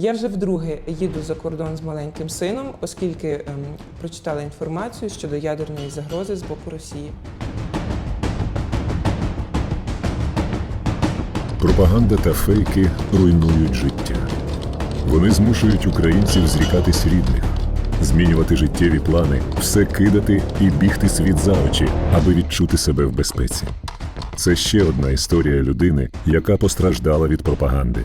Я вже вдруге їду за кордон з маленьким сином, оскільки ем, прочитала інформацію щодо ядерної загрози з боку Росії. Пропаганда та фейки руйнують життя. Вони змушують українців зрікатись рідних, змінювати життєві плани, все кидати і бігти світ за очі, аби відчути себе в безпеці. Це ще одна історія людини, яка постраждала від пропаганди.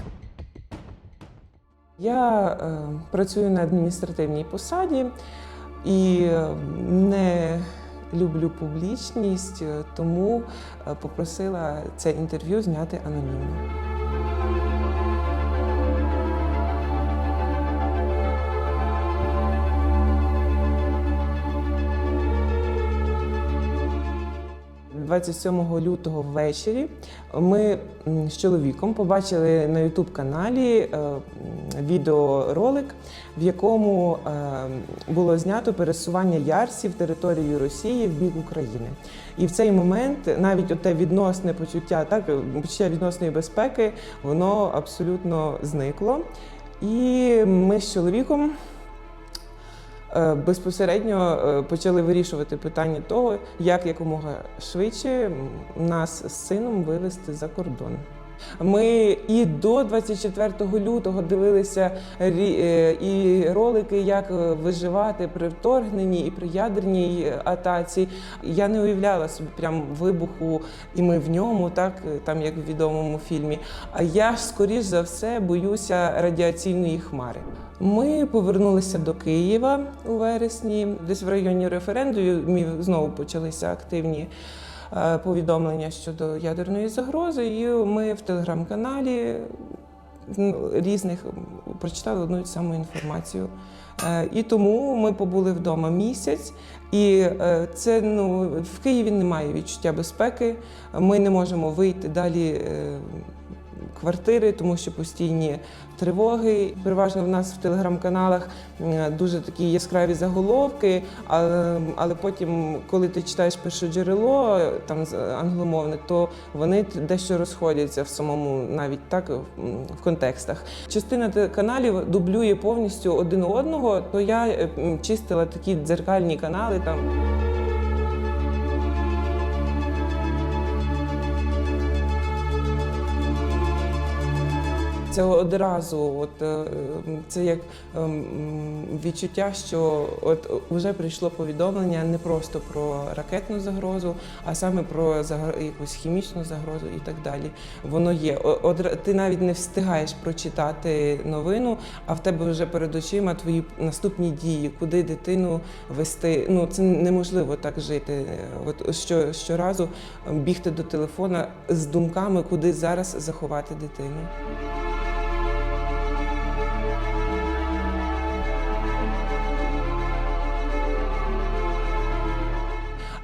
Я е, працюю на адміністративній посаді і е, не люблю публічність, е, тому е, попросила це інтерв'ю зняти анонімно. – 27 лютого ввечері ми з чоловіком побачили на youtube каналі е, відеоролик, в якому е, було знято пересування ярсів територією Росії в бік України. І в цей момент навіть те відносне почуття, так почуття відносної безпеки, воно абсолютно зникло. І ми з чоловіком безпосередньо е, почали вирішувати питання того, як якомога швидше нас з сином вивезти за кордон. Ми і до 24 лютого дивилися е, і ролики, як е, виживати при вторгненні і при ядерній е, атаці. Я не уявляла собі прям вибуху, і ми в ньому, так там як в відомому фільмі. А я ж скоріш за все боюся радіаційної хмари. Ми повернулися до Києва у вересні, десь в районі референдумів знову почалися активні повідомлення щодо ядерної загрози. І ми в телеграм-каналі різних прочитали одну і саму інформацію. Е, І тому ми побули вдома місяць, і е, це ну в Києві немає відчуття безпеки. Ми не можемо вийти далі. Е, Квартири, тому що постійні тривоги. Переважно в нас в телеграм-каналах дуже такі яскраві заголовки, але, але потім, коли ти читаєш перше джерело там з- англомовне, то вони дещо розходяться в самому навіть так в контекстах. Частина каналів дублює повністю один одного, то я е, чистила такі дзеркальні канали там. Це одразу, от е, це як ем, відчуття, що от вже прийшло повідомлення не просто про ракетну загрозу, а саме про якусь хімічну загрозу і так далі. Воно є. Ти навіть не встигаєш прочитати новину, а в тебе вже перед очима твої наступні дії, куди дитину вести. Ну це неможливо так жити. От що щоразу бігти до телефона з думками, куди зараз заховати дитину.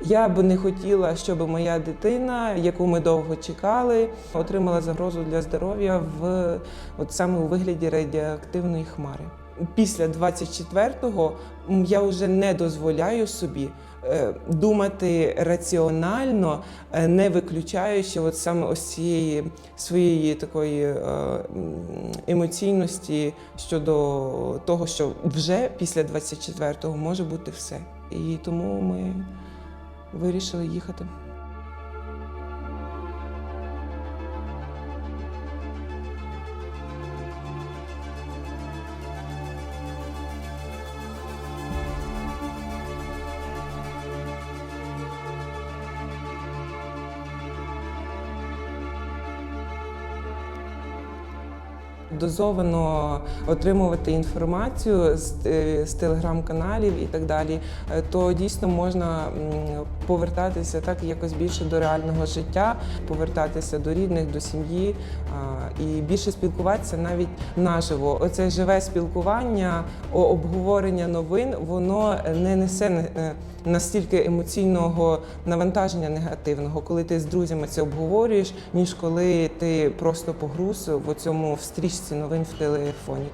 Я би не хотіла, щоб моя дитина, яку ми довго чекали, отримала загрозу для здоров'я в от саме у вигляді радіоактивної хмари. Після 24-го я вже не дозволяю собі е, думати раціонально, е, не виключаючи от саме ось цієї своєї такої е, емоційності щодо того, що вже після 24-го може бути все. І тому ми вирішили їхати. Дозовано отримувати інформацію з, е, з телеграм-каналів і так далі, е, то дійсно можна повертатися так якось більше до реального життя, повертатися до рідних, до сім'ї і більше спілкуватися навіть наживо. Оце живе спілкування, обговорення новин, воно не несе е, настільки емоційного навантаження негативного, коли ти з друзями це обговорюєш, ніж коли ти просто погруз в цьому в стрічці новин в телефоні.